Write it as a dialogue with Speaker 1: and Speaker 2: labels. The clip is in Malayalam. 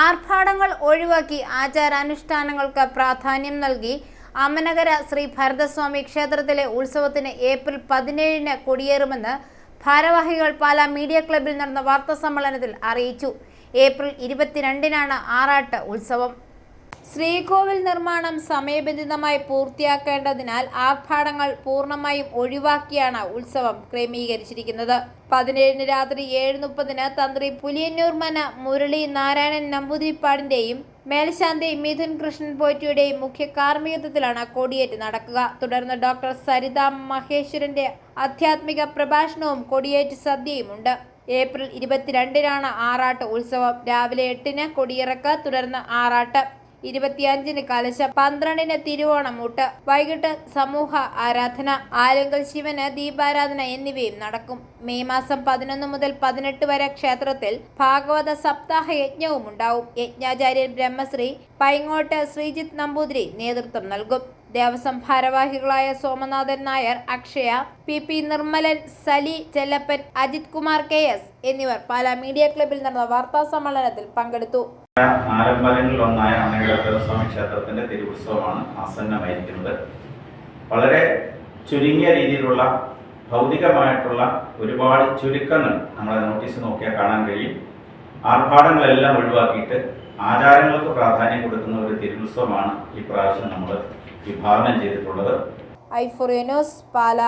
Speaker 1: ആർഭാടങ്ങൾ ഒഴിവാക്കി ആചാരാനുഷ്ഠാനങ്ങൾക്ക് പ്രാധാന്യം നൽകി. അമനകര ശ്രീ ഭരതസ്വാമി ക്ഷേത്രത്തിലെ ഉത്സവത്തിന് ഏപ്രിൽ പതിനേഴിന് കൊടിയേറുമെന്ന് ഭാരവാഹികൾ പാല മീഡിയ ക്ലബിൽ നടന്ന വാർത്താ സമ്മേളനത്തിൽ അറിയിച്ചു. ഏപ്രിൽ ഇരുപത്തിരണ്ടിനാണ് ആറാട്ട് ഉത്സവം. ശ്രീകോവിൽ നിർമ്മാണം സമയബന്ധിതമായി പൂർത്തിയാക്കേണ്ടതിനാൽ ആർഭാടങ്ങൾ പൂർണമായും ഒഴിവാക്കിയാണ് ഉത്സവം ക്രമീകരിച്ചിരിക്കുന്നത്. പതിനേഴിന് രാത്രി ഏഴ് മുപ്പതിന് തന്ത്രി പുലിയന്നൂർ മന മുരളി നാരായണൻ നമ്പൂതിരിപ്പാടിന്റെയും മേൽശാന്തി മിഥുൻ കൃഷ്ണൻ പോറ്റിയുടെയും മുഖ്യ കാർമ്മികത്വത്തിലാണ് കൊടിയേറ്റ് നടക്കുക. തുടർന്ന് ഡോക്ടർ സരിത മഹേശ്വരന്റെ ആധ്യാത്മിക പ്രഭാഷണവും കൊടിയേറ്റ് സദ്യയുമുണ്ട്. ഏപ്രിൽ ഇരുപത്തിരണ്ടിനാണ് ആറാട്ട് ഉത്സവം. രാവിലെ എട്ടിന് കൊടിയിറക്ക് തുടർന്ന് ആറാട്ട്. ഇരുപത്തിയഞ്ചിന് കലശം പന്ത്രണ്ടിന് തിരുവോണമൂട്ട്. വൈകിട്ട് സമൂഹ ആരാധന ആലുങ്കൽ ശിവന് ദീപാരാധന എന്നിവയും നടക്കും. മെയ് മാസം പതിനൊന്ന് മുതൽ പതിനെട്ട് വരെ ക്ഷേത്രത്തിൽ ഭാഗവത സപ്താഹ യജ്ഞവും ഉണ്ടാവും. യജ്ഞാചാര്യൻ ബ്രഹ്മശ്രീ പൈങ്ങോട്ട് ശ്രീജിത്ത് നമ്പൂതിരി നേതൃത്വം നൽകും. ദേവസ്വം ഭാരവാഹികളായ Somanathan Nair Akshaya P P Nirmalan Sali Chellappan Ajith Kumar K S എന്നിവർ പാല മീഡിയ ക്ലബിൽ നടന്ന വാർത്താ സമ്മേളനത്തിൽ പങ്കെടുത്തു.
Speaker 2: ആരംഭങ്ങളിലൊന്നായ അമ്മയുടെ ക്ഷേത്രത്തിന്റെ തിരുവുത്സവമാണ് ആസന്നമായിരിക്കുന്നത്. വളരെ ചുരുങ്ങിയ രീതിയിലുള്ള ഭൗതികമായിട്ടുള്ള ഒരുപാട് ചുരുക്കങ്ങൾ നമ്മളെ നോട്ടീസ് നോക്കിയാൽ കാണാൻ കഴിയും. ആർഭാടങ്ങളെല്ലാം ഒഴിവാക്കിയിട്ട് ആചാരങ്ങൾക്ക് പ്രാധാന്യം കൊടുക്കുന്ന ഒരു തിരുത്സവമാണ് ഈ പ്രാവശ്യം നമ്മൾ വിഭാവനം ചെയ്തിട്ടുള്ളത്.
Speaker 1: ഐ പാല.